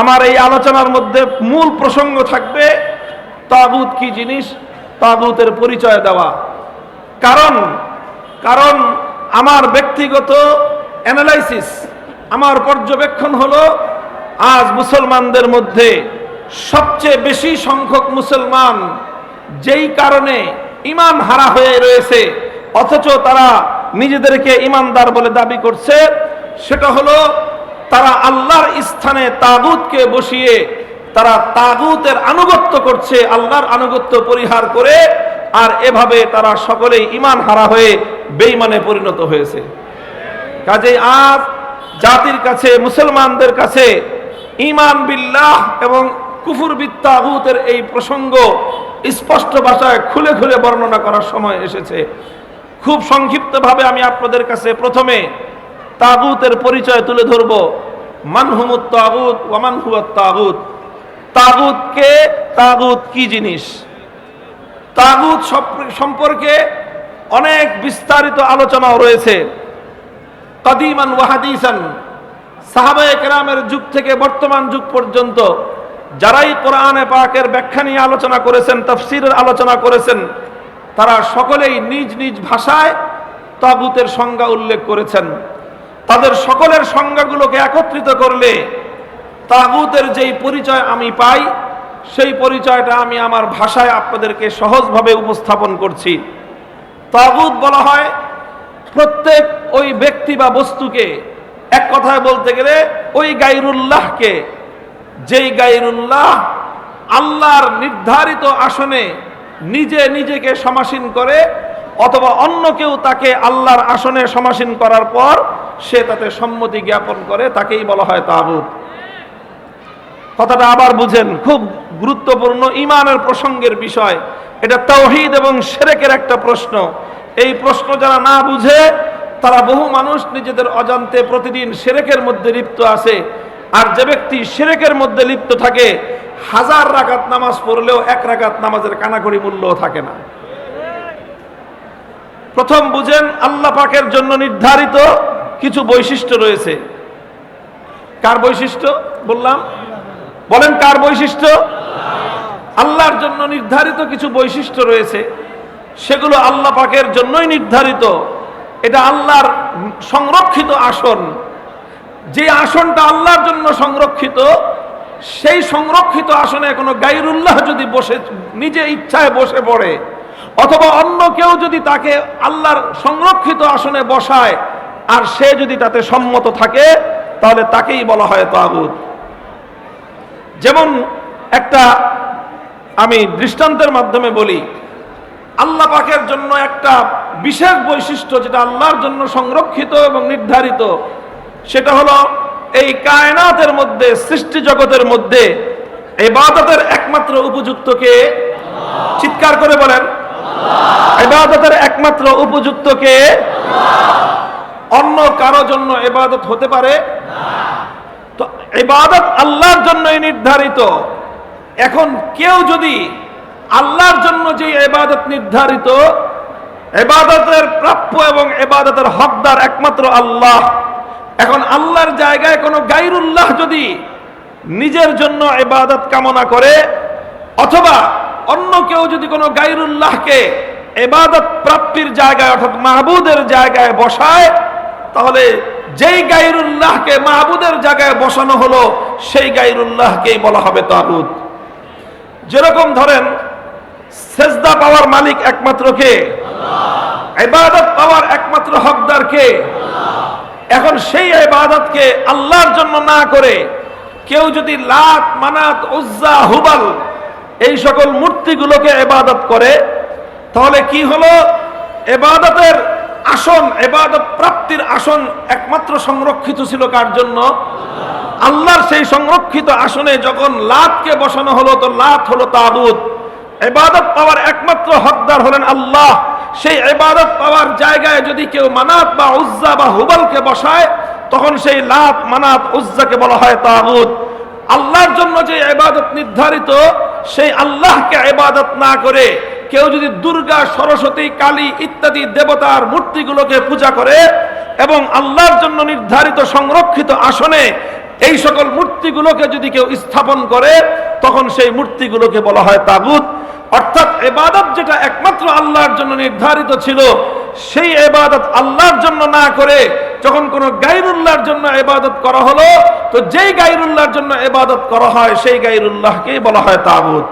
আমার এই আলোচনার মধ্যে মূল প্রসঙ্গ থাকবে তাগুত কি জিনিস? তাগুতের পরিচয় দেওয়া। কারণ কারণ আমার ব্যক্তিগত অ্যানালাইসিস আমার পর্যবেক্ষণ হলো আজ মুসলমানদের মধ্যে সবচেয়ে বেশি সংখ্যক মুসলমান যেই কারণে ইমান হারা হয়ে রয়েছে, অথচ তারা নিজেদেরকে ইমানদার বলে দাবি করছে, সেটা হলো তারা আল্লাহর স্থানে তাগুতকে বসিয়ে তারা তাগুতের আনুগত্য করছে, আল্লাহর আনুগত্য পরিহার করে, আর এভাবে তারা সকলেই ইমান হারা হয়ে বেঈমানে পরিণত হয়েছে। কাজেই আজ জাতির কাছে, মুসলমানদের কাছে ইমান বিল্লাহ এবং কুফুর বিত্তাহুতের এই প্রসঙ্গ স্পষ্ট ভাষায় খুলে খুলে বর্ণনা করার সময় এসেছে। খুব সংক্ষিপ্তভাবে আমি আপনাদের কাছে প্রথমে তাগুতের পরিচয় তুলে ধরব। মানহুমুত তাগুত ওয়ামান হুয়াত তাগুত। তাগুত কে? তাগুত কি জিনিস? তাগুত সম্পর্কে অনেক বিস্তারিত আলোচনাও রয়েছে। কদিমান ওয়াহাদিসান সাহাবায়ে কেরামের যুগ থেকে বর্তমান যুগ পর্যন্ত যারাই কোরআনে পাকের ব্যাখ্যা নিয়ে আলোচনা করেছেন, তফসিরের আলোচনা করেছেন, তারা সকলেই নিজ নিজ ভাষায় তাগুতের সংজ্ঞা উল্লেখ করেছেন। তাদের সকলের সংজ্ঞাগুলোকে একত্রিত করলে তাগুতের যেই পরিচয় আমি পাই, সেই পরিচয়টা আমি আমার ভাষায় আপনাদেরকে সহজভাবে উপস্থাপন করছি। তাগুত বলা হয়, প্রত্যেক ওই ব্যক্তি বা বস্তুকে এক কথায় বলতে গেলে ওই গাইরুল্লাহকে, যেই গাইরুল্লাহ আল্লাহর নির্ধারিত আসনে নিজে নিজেকে সমাসীন করে, অথবা অন্য কেউ তাকে আল্লাহর আসনে সমাসীন করার পর সে তাতে সম্মতি জ্ঞাপন করে, তাকেই বলা হয় তাগুত। কথাটা আবার বুঝেন, খুব গুরুত্বপূর্ণ ইমানের প্রসঙ্গের বিষয়। এটা তৌহিদ এবং সেরেকের একটা প্রশ্ন। এই প্রশ্ন যারা না বুঝে, তারা বহু মানুষ নিজেদের অজান্তে প্রতিদিন সেরেকের মধ্যে লিপ্ত আছে। আর যে ব্যক্তি সেরেকের মধ্যে লিপ্ত থাকে, হাজার রাকাত নামাজ পড়লেও এক রাকাত নামাজের কানাকড়ি মূল্য থাকে না। প্রথম বুঝেন, আল্লাহ পাকের জন্য নির্ধারিত কিছু বৈশিষ্ট্য রয়েছে। কার বৈশিষ্ট্য বললাম? বলেন কার বৈশিষ্ট্য? আল্লাহর জন্য নির্ধারিত কিছু বৈশিষ্ট্য রয়েছে। সেগুলো আল্লাহ পাকের জন্যই নির্ধারিত। এটা আল্লাহর সংরক্ষিত আসন। যে আসনটা আল্লাহর জন্য সংরক্ষিত, সেই সংরক্ষিত আসনে কোনো গাইরুল্লাহ যদি বসে, নিজে ইচ্ছায় বসে পড়ে, অথবা অন্য কেউ যদি তাকে আল্লাহর সংরক্ষিত আসনে বসায় আর সে যদি তাতে সম্মত থাকে, তাহলে তাকেই বলা হয় তাগুত। যেমন একটা আমি দৃষ্টান্তের মাধ্যমে বলি, আল্লাহ পাকের জন্য একটা বিশেষ বৈশিষ্ট্য যেটা আল্লাহর জন্য সংরক্ষিত এবং নির্ধারিত, সেটা হলো এই কায়নাতের মধ্যে, সৃষ্টি জগতের মধ্যে এবাদতের একমাত্র উপযুক্তকে চিৎকার করে বলেন। এবাদতের একমাত্র উপযুক্তকে অন্য কারও জন্য এবাদত হতে পারে? তো এবাদত আল্লাহর জন্যই নির্ধারিত। এখন কেউ যদি আল্লাহর জন্য যে এবাদত নির্ধারিত এবাদতের প্রাপ্য এবং এবাদতের হকদার একমাত্র আল্লাহ। এখন আল্লাহর জায়গায় কোনো গাইরুল্লাহ যদি নিজের জন্য এবাদত কামনা করে, অথবা অন্য কেউ যদি কোনো গাইরুল্লাহকে এবাদত প্রাপ্তির জায়গায় অর্থাৎ মাহবুদের জায়গায় বসায় তাহলে যেই গাইরুল্লাহকে মাহবুদের জায়গায় বসানো হলো, সেই গাইরুল্লাহকেই বলা হবে তাগুত। যেরকম ধরেন, সেজদা পাওয়ার মালিক একমাত্র কে? ইবাদত পাওয়ার একমাত্র হকদার কে? এখন সেই ইবাদতকে আল্লাহর জন্য না করে কেউ যদি লাত, মানাত, উজ্জা, হুবাল এই সকল মূর্তিগুলোকে ইবাদত করে, তাহলে কি হলো? এবাদতের আসন এবাদত প্রাপ্তির আসন একমাত্র সংরক্ষিত ছিল কার জন্য? আল্লাহর সেই সংরক্ষিত আসনে যখন লাতকে বসানো হলো, তো লাত হলো তাবুত। এবাদত পাওয়ার একমাত্র হকদার হলেন আল্লাহ। সেই এবাদত পাওয়ার জায়গায় যদি কেউ মানাত বা উজ্জা বা হুবালকে বসায়, তখন সেই লাত, মানাত, উজ্জাকে বলা হয় তাগুত আল্লাহর জন্য যে এবাদত নির্ধারিত, সেই আল্লাহকে এবাদত না করে কেউ যদি দুর্গা, সরস্বতী, কালী ইত্যাদি দেবতার মূর্তিগুলোকে পূজা করে এবং আল্লাহর জন্য নির্ধারিত সংরক্ষিত আসনে এই সকল মূর্তিগুলোকে যদি কেউ স্থাপন করে, তখন সেই মূর্তিগুলোকে বলা হয় তাগুত। অর্থাৎ এবাদত যেটা একমাত্র আল্লাহর জন্য নির্ধারিত ছিল, সেই এবাদত আল্লাহর জন্য না করে যখন কোনো গাইরুল্লাহর জন্য এবাদত করা হলো, তো যেই গাইরুল্লাহর জন্য এবাদত করা হয়, সেই গাইরুল্লাহকেই বলা হয় তাগুত।